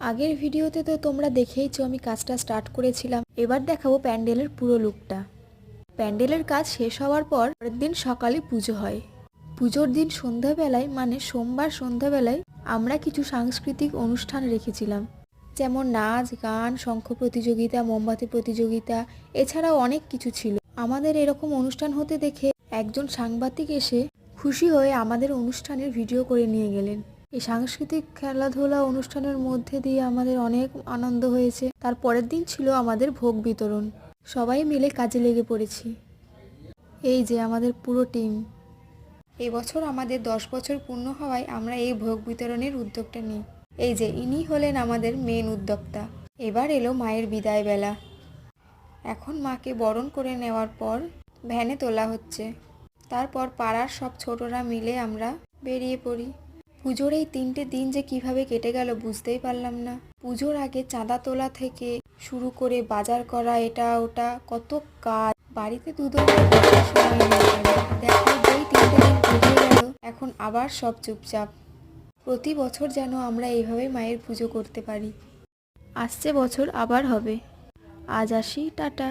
আগের ভিডিওতে তো তোমরা দেখেইছো আমি কাজটা স্টার্ট করেছিলাম। এবার দেখাবো প্যান্ডেলের পুরো লুকটা প্যান্ডেলের কাজ শেষ হওয়ার পর পরের দিন সকালে পুজো হয়। পুজোর দিন সন্ধ্যাবেলায় মানে সোমবার সন্ধ্যাবেলায়, আমরা কিছু সাংস্কৃতিক অনুষ্ঠান রেখেছিলাম। যেমন নাচ, গান, শঙ্খ প্রতিযোগিতা, মোমবাতি প্রতিযোগিতা, এছাড়াও অনেক কিছু ছিল। আমাদের এরকম অনুষ্ঠান হতে দেখে একজন সাংবাদিক এসে খুশি হয়ে আমাদের অনুষ্ঠানের ভিডিও করে নিয়ে গেলেন। এই সাংস্কৃতিক খেলাধুলা অনুষ্ঠানের মধ্যে দিয়ে আমাদের অনেক আনন্দ হয়েছে। তার পরের দিন ছিল আমাদের ভোগ বিতরণ। সবাই মিলে কাজে লেগে পড়েছি। এই যে আমাদের পুরো টিম। এবছর আমাদের দশ বছর পূর্ণ হওয়ায় আমরা এই ভোগ বিতরণের উদ্যোগটা নিই। এই যে ইনি হলেন আমাদের মেন উদ্যোক্তা। এবার এলো মায়ের বিদায় বেলা এখন মাকে বরণ করে নেওয়ার পর ভ্যানে তোলা হচ্ছে। তারপর পাড়ার সব ছোটরা মিলে আমরা বেরিয়ে পড়ি। পুজোর এই তিনটে দিন যে কীভাবে কেটে গেল বুঝতেই পারলাম না। পুজোর আগে চাঁদা তোলা থেকে শুরু করে বাজার করা, এটা ওটা, কত কাজ। বাড়িতে দুধের গেল, এখন আবার সব চুপচাপ। প্রতি বছর যেন আমরা এইভাবে মায়ের পুজো করতে পারি। আসছে বছর আবার হবে। আজ আসি, টাটা।